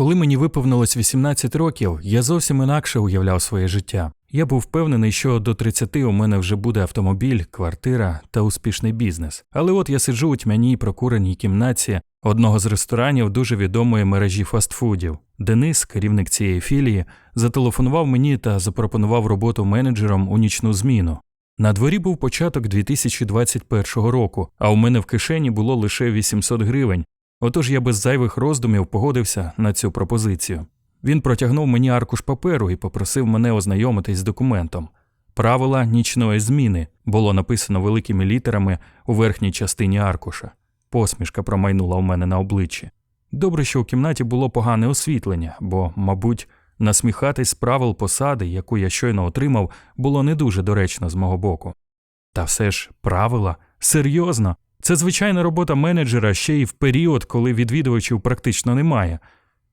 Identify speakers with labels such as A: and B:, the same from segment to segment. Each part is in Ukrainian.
A: Коли мені виповнилось 18 років, я зовсім інакше уявляв своє життя. Я був впевнений, що до 30 у мене вже буде автомобіль, квартира та успішний бізнес. Але от я сиджу у тьмяній прокуреній кімнаті одного з ресторанів дуже відомої мережі фастфудів. Денис, керівник цієї філії, зателефонував мені та запропонував роботу менеджером у нічну зміну. На дворі був початок 2021 року, а у мене в кишені було лише 800 гривень. Отож я без зайвих роздумів погодився на цю пропозицію. Він протягнув мені аркуш паперу і попросив мене ознайомитись з документом. Правила нічної зміни було написано великими літерами у верхній частині аркуша. Посмішка промайнула у мене на обличчі. Добре, що у кімнаті було погане освітлення, бо, мабуть, насміхатись з правил посади, яку я щойно отримав, було не дуже доречно з мого боку. Та все ж правила серйозно. Це звичайна робота менеджера ще й в період, коли відвідувачів практично немає.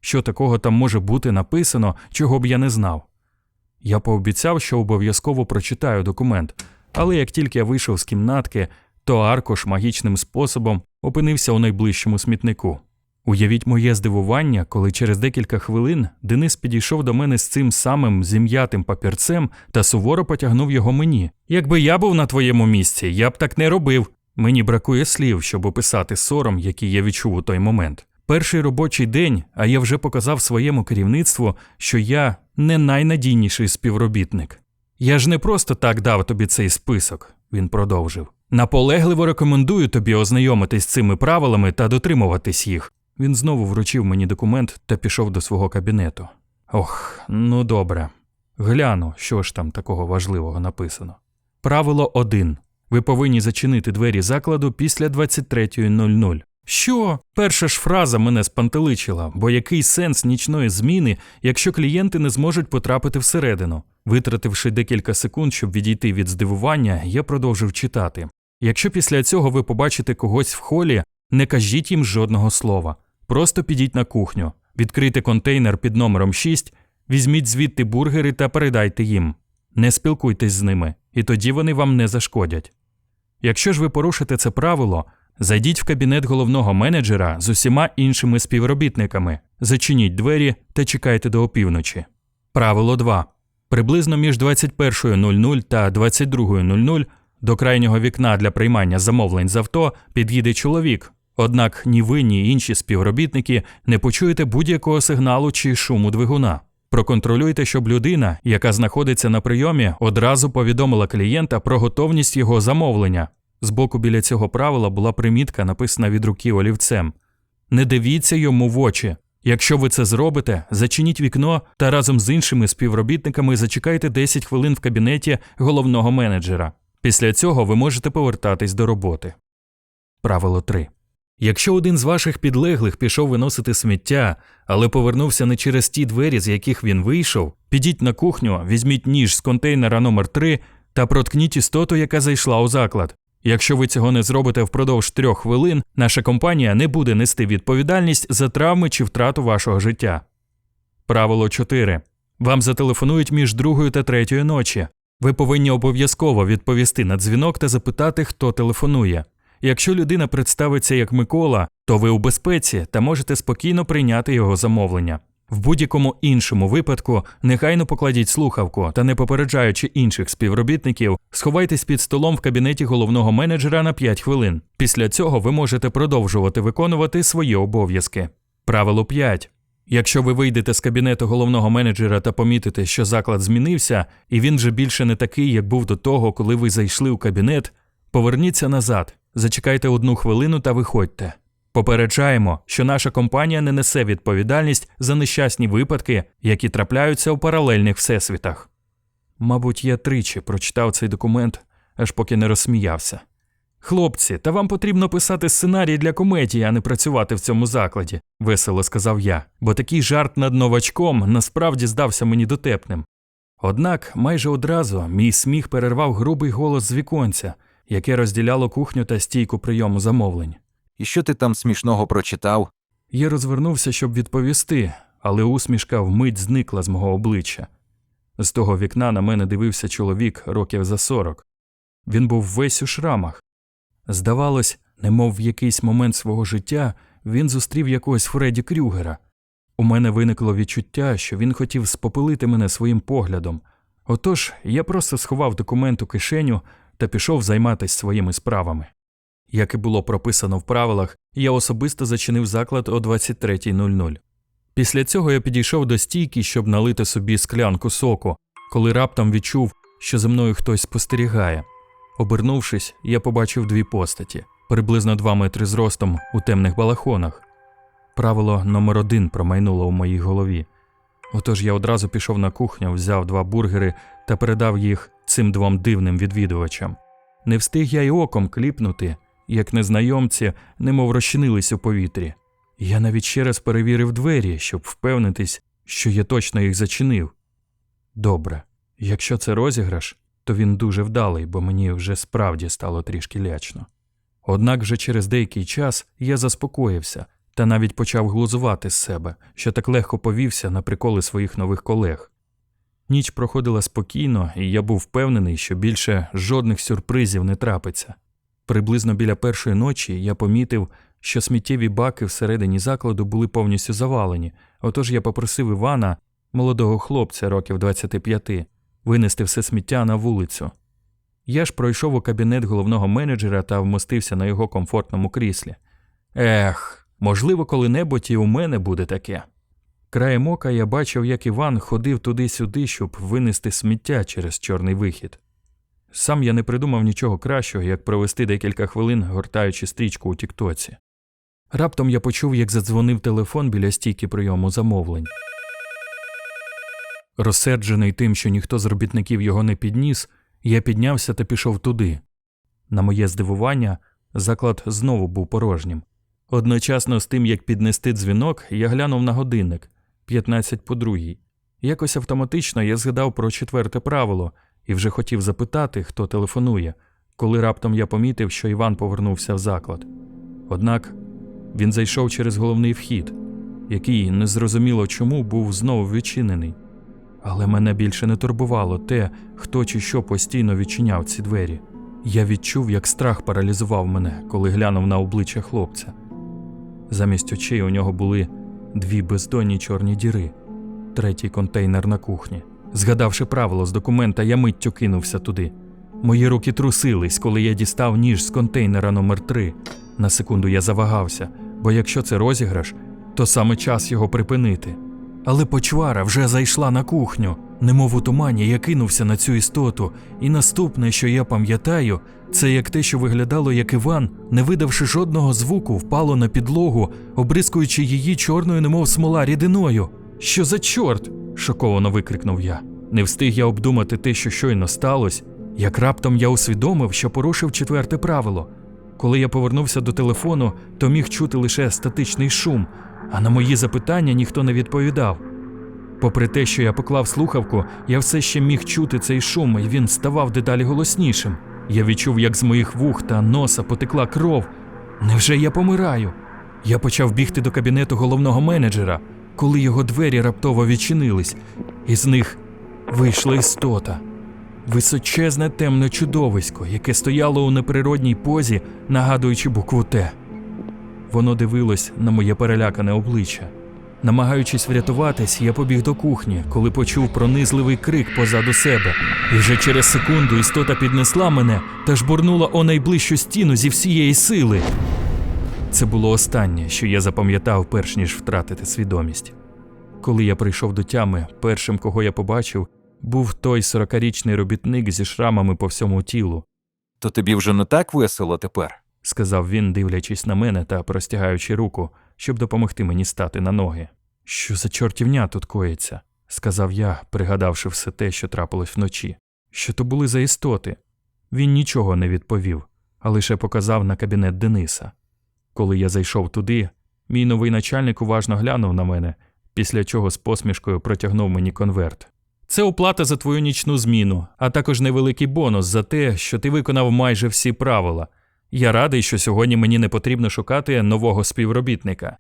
A: Що такого там може бути написано, чого б я не знав. Я пообіцяв, що обов'язково прочитаю документ, але як тільки я вийшов з кімнатки, то аркуш магічним способом опинився у найближчому смітнику. Уявіть моє здивування, коли через декілька хвилин Денис підійшов до мене з цим самим зім'ятим папірцем та суворо потягнув його мені. Якби я був на твоєму місці, я б так не робив. Мені бракує слів, щоб описати сором, який я відчув у той момент. Перший робочий день, а я вже показав своєму керівництву, що я не найнадійніший співробітник. Я ж не просто так дав тобі цей список, він продовжив. Наполегливо рекомендую тобі ознайомитись з цими правилами та дотримуватись їх. Він знову вручив мені документ та пішов до свого кабінету. Ох, ну добре. Гляну, що ж там такого важливого написано. Правило 1. Ви повинні зачинити двері закладу після 23.00. Що? Перша ж фраза мене спантеличила, бо який сенс нічної зміни, якщо клієнти не зможуть потрапити всередину? Витративши декілька секунд, щоб відійти від здивування, я продовжив читати. Якщо після цього ви побачите когось в холі, не кажіть їм жодного слова. Просто підіть на кухню, відкрийте контейнер під номером 6, візьміть звідти бургери та передайте їм. Не спілкуйтесь з ними, і тоді вони вам не зашкодять. Якщо ж ви порушите це правило, зайдіть в кабінет головного менеджера з усіма іншими співробітниками, зачиніть двері та чекайте до опівночі. Правило 2. Приблизно між 21.00 та 22.00 до крайнього вікна для приймання замовлень з авто під'їде чоловік. Однак ні ви, ні інші співробітники не почуєте будь-якого сигналу чи шуму двигуна. Проконтролюйте, щоб людина, яка знаходиться на прийомі, одразу повідомила клієнта про готовність його замовлення. Збоку біля цього правила була примітка, написана від руки олівцем. Не дивіться йому в очі. Якщо ви це зробите, зачиніть вікно та разом з іншими співробітниками зачекайте 10 хвилин в кабінеті головного менеджера. Після цього ви можете повертатись до роботи. Правило 3. Якщо один з ваших підлеглих пішов виносити сміття, але повернувся не через ті двері, з яких він вийшов, підіть на кухню, візьміть ніж з контейнера номер 3 та проткніть істоту, яка зайшла у заклад. Якщо ви цього не зробите впродовж трьох хвилин, наша компанія не буде нести відповідальність за травми чи втрату вашого життя. Правило 4. Вам зателефонують між другою та третьою ночі. Ви повинні обов'язково відповісти на дзвінок та запитати, хто телефонує. Якщо людина представиться як Микола, то ви у безпеці та можете спокійно прийняти його замовлення. В будь-якому іншому випадку негайно покладіть слухавку та, не попереджаючи інших співробітників, сховайтесь під столом в кабінеті головного менеджера на 5 хвилин. Після цього ви можете продовжувати виконувати свої обов'язки. Правило 5. Якщо ви вийдете з кабінету головного менеджера та помітите, що заклад змінився, і він вже більше не такий, як був до того, коли ви зайшли у кабінет, поверніться назад, зачекайте одну хвилину та виходьте. Попереджаємо, що наша компанія не несе відповідальність за нещасні випадки, які трапляються у паралельних всесвітах. Мабуть, я тричі прочитав цей документ, аж поки не розсміявся. Хлопці, та вам потрібно писати сценарій для комедії, а не працювати в цьому закладі, весело сказав я, бо такий жарт над новачком насправді здався мені дотепним. Однак майже одразу мій сміх перервав грубий голос з віконця, яке розділяло кухню та стійку прийому замовлень.
B: І що ти там смішного прочитав?
A: Я розвернувся, щоб відповісти, але усмішка вмить зникла з мого обличчя. З того вікна на мене дивився чоловік років за сорок. Він був весь у шрамах. Здавалось, немов в якийсь момент свого життя він зустрів якогось Фредді Крюгера. У мене виникло відчуття, що він хотів спопилити мене своїм поглядом. Отож, я просто сховав документ у кишеню та пішов займатися своїми справами. Як і було прописано в правилах, я особисто зачинив заклад о 23.00. Після цього я підійшов до стійки, щоб налити собі склянку соку, коли раптом відчув, що за мною хтось спостерігає. Обернувшись, я побачив дві постаті, приблизно 2 метри зростом у темних балахонах. Правило номер один промайнуло у моїй голові. Отож я одразу пішов на кухню, взяв два бургери та передав їх цим двом дивним відвідувачам. Не встиг я й оком кліпнути, як незнайомці немов розчинились у повітрі. Я навіть ще раз перевірив двері, щоб впевнитись, що я точно їх зачинив. Добре, якщо це розіграш, то він дуже вдалий, бо мені вже справді стало трішки лячно. Однак вже через деякий час я заспокоївся та навіть почав глузувати з себе, що так легко повівся на приколи своїх нових колег. Ніч проходила спокійно, і я був впевнений, що більше жодних сюрпризів не трапиться. Приблизно біля першої ночі я помітив, що сміттєві баки всередині закладу були повністю завалені, отож я попросив Івана, молодого хлопця років 25, винести все сміття на вулицю. Я ж пройшов у кабінет головного менеджера та вмостився на його комфортному кріслі. Ех, можливо, коли-небудь і у мене буде таке. Краєм ока я бачив, як Іван ходив туди-сюди, щоб винести сміття через чорний вихід. Сам я не придумав нічого кращого, як провести декілька хвилин, гортаючи стрічку у Тіктоці. Раптом я почув, як задзвонив телефон біля стійки прийому замовлень. Розсерджений тим, що ніхто з робітників його не підніс, я піднявся та пішов туди. На моє здивування, заклад знову був порожнім. Одночасно з тим, як піднести дзвінок, я глянув на годинник 15 по другій. Якось автоматично я згадав про четверте правило і вже хотів запитати, хто телефонує, коли раптом я помітив, що Іван повернувся в заклад. Однак він зайшов через головний вхід, який незрозуміло чому був знову відчинений. Але мене більше не турбувало те, хто чи що постійно відчиняв ці двері. Я відчув, як страх паралізував мене, коли глянув на обличчя хлопця. Замість очей у нього були дві бездонні чорні діри, третій контейнер на кухні. Згадавши правило з документа, я миттю кинувся туди. Мої руки трусились, коли я дістав ніж з контейнера номер 3 На секунду я завагався, бо якщо це розіграш, то саме час його припинити. Але почвара вже зайшла на кухню, немов у тумані я кинувся на цю істоту, і наступне, що я пам'ятаю, це як те, що виглядало як Іван, не видавши жодного звуку, впало на підлогу, обрискуючи її чорною, немов смола рідиною. Що за чорт? шоковано викрикнув я. Не встиг я обдумати те, що щойно сталося, як раптом я усвідомив, що порушив четверте правило. Коли я повернувся до телефону, то міг чути лише статичний шум, а на мої запитання ніхто не відповідав. Попри те, що я поклав слухавку, я все ще міг чути цей шум, і він ставав дедалі голоснішим. Я відчув, як з моїх вух та носа потекла кров. Невже я помираю? Я почав бігти до кабінету головного менеджера, коли його двері раптово відчинились, і з них вийшла істота. Височезне темне чудовисько, яке стояло у неприродній позі, нагадуючи букву Т. Воно дивилось на моє перелякане обличчя. Намагаючись врятуватись, я побіг до кухні, коли почув пронизливий крик позаду себе, і вже через секунду істота піднесла мене та жбурнула о найближчу стіну зі всієї сили. Це було останнє, що я запам'ятав, перш ніж втратити свідомість. Коли я прийшов до тями, першим, кого я побачив, був той сорокарічний робітник зі шрамами по всьому тілу,
B: То тобі вже не так весело тепер.
A: сказав він, дивлячись на мене та простягаючи руку, щоб допомогти мені стати на ноги. Що за чортівня тут коїться? сказав я, пригадавши все те, що трапилось вночі. Що то були за істоти? Він нічого не відповів, а лише показав на кабінет Дениса. Коли я зайшов туди, мій новий начальник уважно глянув на мене, після чого з посмішкою протягнув мені конверт. Це оплата за твою нічну зміну, а також невеликий бонус за те, що ти виконав майже всі правила. Я радий, що сьогодні мені не потрібно шукати нового співробітника.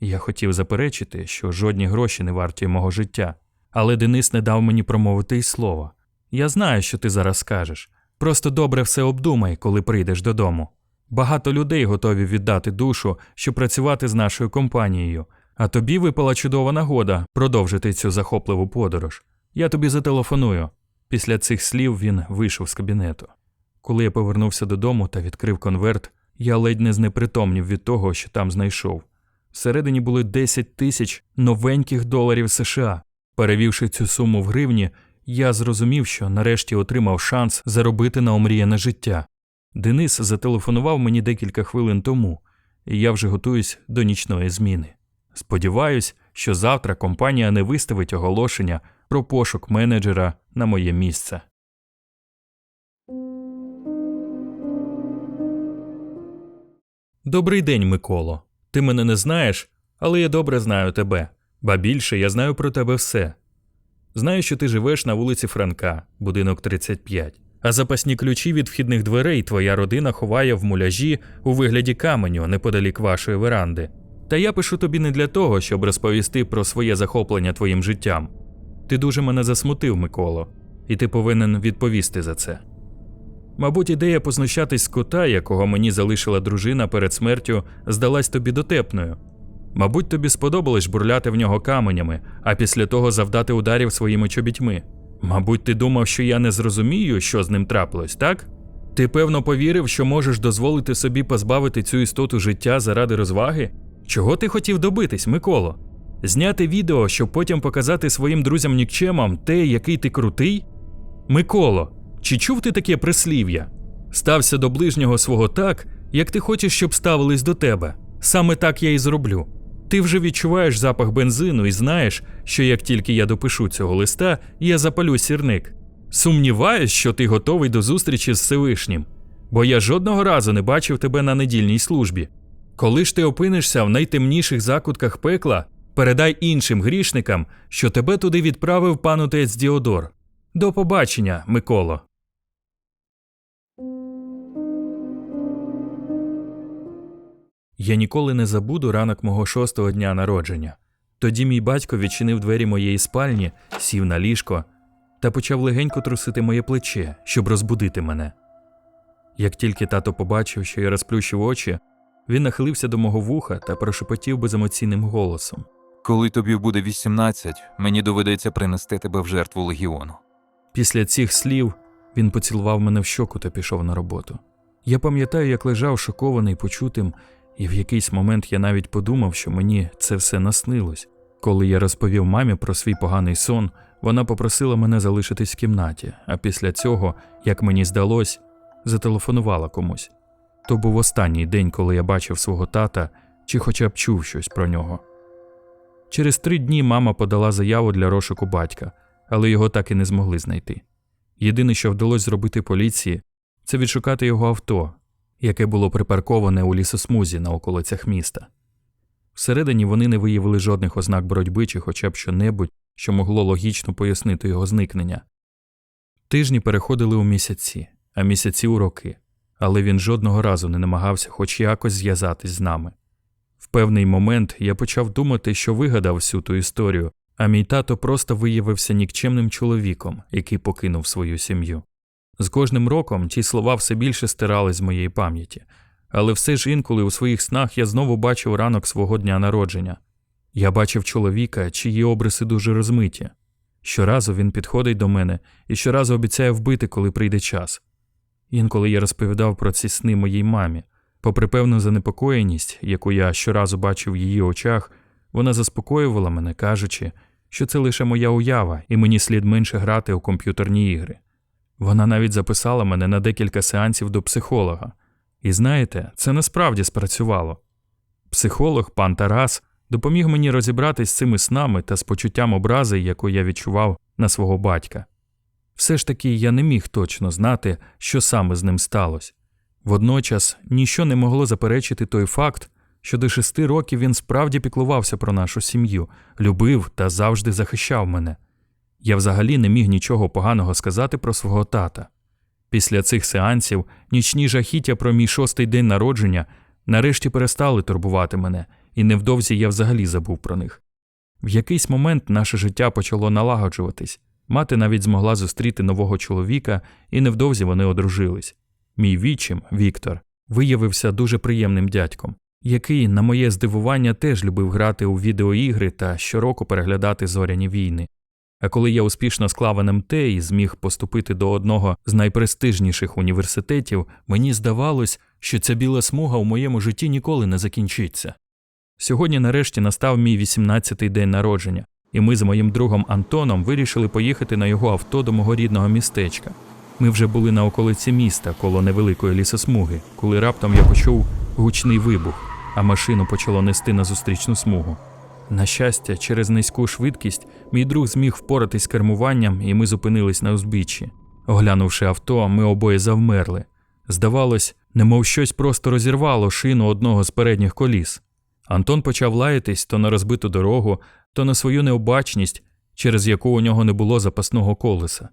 A: Я хотів заперечити, що жодні гроші не варті мого життя, але Денис не дав мені промовити й слова. Я знаю, що ти зараз скажеш. Просто добре все обдумай, коли прийдеш додому. Багато людей готові віддати душу, щоб працювати з нашою компанією, А тобі випала чудова нагода продовжити цю захопливу подорож. Я тобі зателефоную. Після цих слів він вийшов з кабінету. Коли я повернувся додому та відкрив конверт, я ледь не знепритомнів від того, що там знайшов. Всередині були 10 тисяч новеньких доларів США. Перевівши цю суму в гривні, я зрозумів, що нарешті отримав шанс заробити на омріяне життя. Денис зателефонував мені декілька хвилин тому, і я вже готуюсь до нічної зміни. Сподіваюсь, що завтра компанія не виставить оголошення про пошук менеджера на моє місце. Добрий день, Миколо. Ти мене не знаєш, але я добре знаю тебе. Ба більше я знаю про тебе все. Знаю, що ти живеш на вулиці Франка, будинок 35. А запасні ключі від вхідних дверей твоя родина ховає в муляжі у вигляді каменю неподалік вашої веранди. Та я пишу тобі не для того, щоб розповісти про своє захоплення твоїм життям. Ти дуже мене засмутив, Миколо, і ти повинен відповісти за це. Мабуть, ідея познущатись з кота, якого мені залишила дружина перед смертю, здалась тобі дотепною. Мабуть, тобі сподобалось бурляти в нього каменями, а після того завдати ударів своїми чобітьми. Мабуть, ти думав, що я не зрозумію, що з ним трапилось, так? Ти певно повірив, що можеш дозволити собі позбавити цю істоту життя заради розваги? Чого ти хотів добитись, Миколо? Зняти відео, щоб потім показати своїм друзям нікчемам те, який ти крутий? Миколо, чи чув ти таке прислів'я? Стався до ближнього свого так, як ти хочеш, щоб ставились до тебе. Саме так я і зроблю. Ти вже відчуваєш запах бензину і знаєш, що як тільки я допишу цього листа, я запалю сірник. Сумніваюсь, що ти готовий до зустрічі з Всевишнім, бо я жодного разу не бачив тебе на недільній службі. Коли ж ти опинишся в найтемніших закутках пекла, передай іншим грішникам, що тебе туди відправив пан отець Діодор. До побачення, Миколо. Я ніколи не забуду ранок мого шостого дня народження. Тоді мій батько відчинив двері моєї спальні, сів на ліжко та почав легенько трусити моє плече, щоб розбудити мене. Як тільки тато побачив, що я розплющив очі, він нахилився до мого вуха та прошепотів беземоційним голосом.
B: Коли тобі буде 18, мені доведеться принести тебе в жертву легіону.
A: Після цих слів він поцілував мене в щоку та пішов на роботу. Я пам'ятаю, як лежав шокований почутим, і в якийсь момент я навіть подумав, що мені це все наснилось. Коли я розповів мамі про свій поганий сон, вона попросила мене залишитись в кімнаті, а після цього, як мені здалось, зателефонувала комусь. То був останній день, коли я бачив свого тата чи хоча б чув щось про нього. Через три дні мама подала заяву для розшуку батька, але його так і не змогли знайти. Єдине, що вдалося зробити поліції, це відшукати його авто, яке було припарковане у лісосмузі на околицях міста. Всередині вони не виявили жодних ознак боротьби чи хоча б що-небудь, що могло логічно пояснити його зникнення. Тижні переходили у місяці, а місяці у роки, але він жодного разу не намагався хоч якось зв'язатись з нами. В певний момент я почав думати, що вигадав всю ту історію, а мій тато просто виявився нікчемним чоловіком, який покинув свою сім'ю. З кожним роком ті слова все більше стирали з моєї пам'яті, але все ж інколи у своїх снах я знову бачив ранок свого дня народження. Я бачив чоловіка, чиї обриси дуже розмиті. Щоразу він підходить до мене і щоразу обіцяє вбити, коли прийде час. Інколи я розповідав про ці сни моїй мамі. Попри певну занепокоєність, яку я щоразу бачив в її очах, вона заспокоювала мене, кажучи, що це лише моя уява, і мені слід менше грати у комп'ютерні ігри. Вона навіть записала мене на декілька сеансів до психолога. І знаєте, це насправді спрацювало. Психолог, пан Тарас, допоміг мені розібратись з цими снами та з почуттям образи, яку я відчував на свого батька. Все ж таки я не міг точно знати, що саме з ним сталося. Водночас ніщо не могло заперечити той факт, що до шести років він справді піклувався про нашу сім'ю, любив та завжди захищав мене. Я взагалі не міг нічого поганого сказати про свого тата. Після цих сеансів нічні жахіття про мій шостий день народження нарешті перестали турбувати мене, і невдовзі я взагалі забув про них. В якийсь момент наше життя почало налагоджуватись. Мати навіть змогла зустріти нового чоловіка, і невдовзі вони одружились. Мій вічим, Віктор, виявився дуже приємним дядьком. який, на моє здивування, теж любив грати у відеоігри та щороку переглядати зоряні війни. А коли я успішно склав НМТ і зміг поступити до одного з найпрестижніших університетів, мені здавалось, що ця біла смуга у моєму житті ніколи не закінчиться. Сьогодні нарешті настав мій 18-й день народження, і ми з моїм другом Антоном вирішили поїхати на його авто до мого рідного містечка. Ми вже були на околиці міста коло невеликої лісосмуги, коли раптом я почув гучний вибух, а машину почало нести на зустрічну смугу. На щастя, через низьку швидкість мій друг зміг впоратись з кермуванням, і ми зупинились на узбіччі. Оглянувши авто, ми обоє завмерли. Здавалось, немов щось просто розірвало шину одного з передніх коліс. Антон почав лаятись то на розбиту дорогу, то на свою необачність, через яку у нього не було запасного колеса.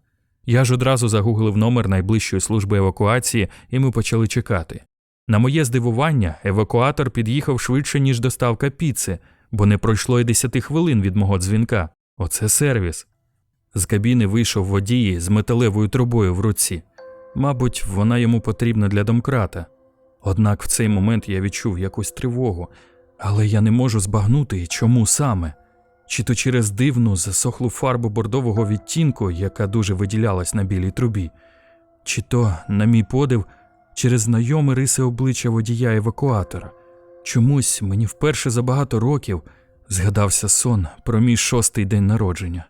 A: Я ж одразу загуглив номер найближчої служби евакуації, і ми почали чекати. На моє здивування, евакуатор під'їхав швидше, ніж доставка піци, бо не пройшло й десяти хвилин від мого дзвінка. Оце сервіс. З кабіни вийшов водій з металевою трубою в руці. Мабуть, вона йому потрібна для домкрата. Однак в цей момент я відчув якусь тривогу, але я не можу збагнути, чому саме. Чи то через дивну засохлу фарбу бордового відтінку, яка дуже виділялась на білій трубі, чи то, на мій подив, через знайомі риси обличчя водія евакуатора. Чомусь мені вперше за багато років згадався сон про мій шостий день народження.